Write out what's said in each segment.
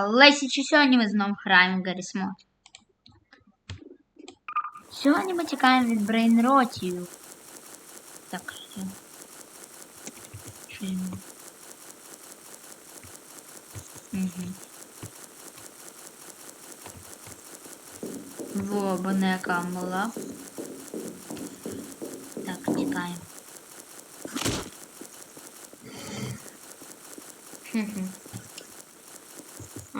Лесі, чи сьогодні ми знову граємо в Гарріс Мод? Сьогодні ми тікаємо від брейнротів. Так, що? Що йому? Угу. Во, бонека мала. Так, тікаємо. Хм-хм.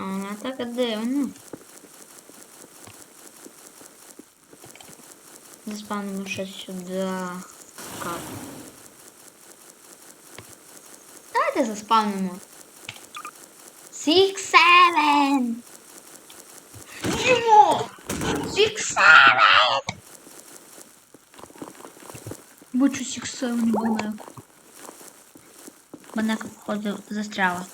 А вона така дивна. Заспавнимо щось сюди. Карту. Давайте заспавнимо. Six, seven! Йо! Six, seven! Бачу Six, seven банеку. Банека, походу, застряла.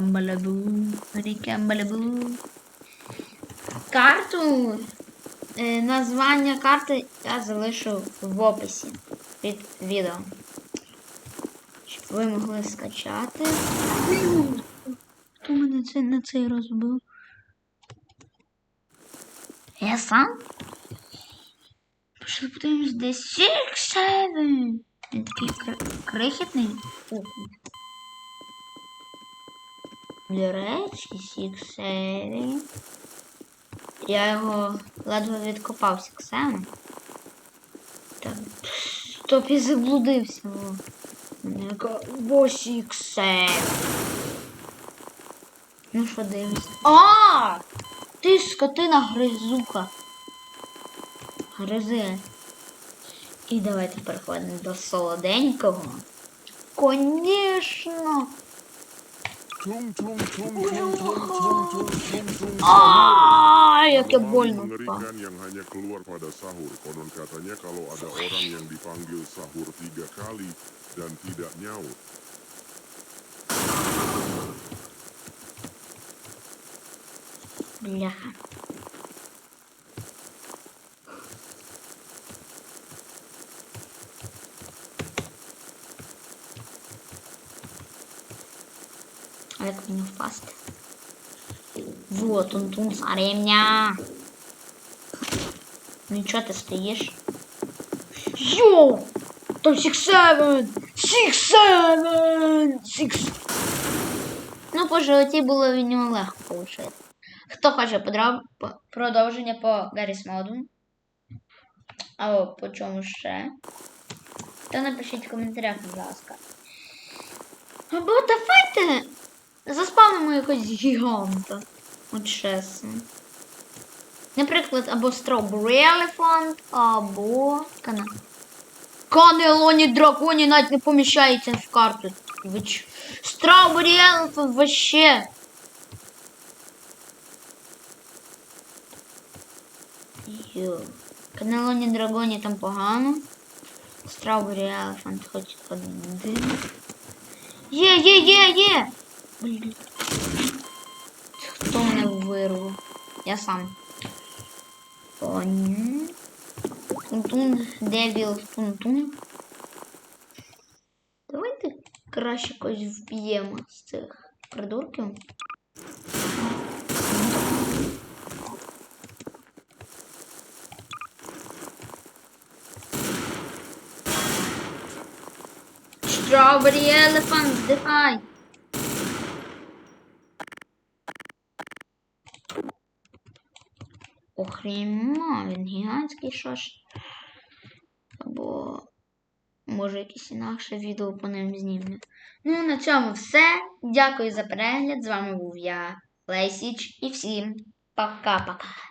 Малабу. Баника. Карту. Названня карти я залишу в описі під відео. Щоб ви могли скачати. Хто мене це на цей розбив? Я сам? Пішли подивимось, де Six Seven. Він такий кр- крихітний. Ух. Речі, Seven. Я його ледве відкопав Six Так. Стоп, я заблудився. Бо Six Ну що дивимося? А! Ти скотина гризука. Гризи. І давайте переходимо до солоденького. Конечно. Ya mengerikan yang hanya keluar pada sahur. Konon katanya kalau ada orang yang dipanggil sahur tiga kali dan tidak nyaut, Бляха. А як мені впасти? Вот он тут ремня. Ну чого ти стоїш? Йоу! Там Six Seven! Six Seven! Six... Ну, по животі було від нього легко получити. Хто хоче подроб... по- продовження по Гарріс моду? Або по чому ще? То напишіть в коментарях, будь ласка. Або заспавнимо якогось гіганта. От чесно. Наприклад, або Strawberry Elephant, або Кана. Канелоні драконі навіть не поміщається в карту. Ви ч... Strawberry Elephant вообще. Йо. Канелоні драгоні там погано. Strawberry Elephant хоч один. Є, є, є, є! Блін. Хто мене вирвав? Я сам. Поню. Тун-тун, девіл, тун-тун. Давайте краще когось вб'ємо з цих придурків. Strawberry Elephant, здихай! Охріма, він гігантський що ж. Або може якесь інакше відео по ним знімне. Ну, на цьому все. Дякую за перегляд. З вами був я, Лесіч, і всім пока-пока.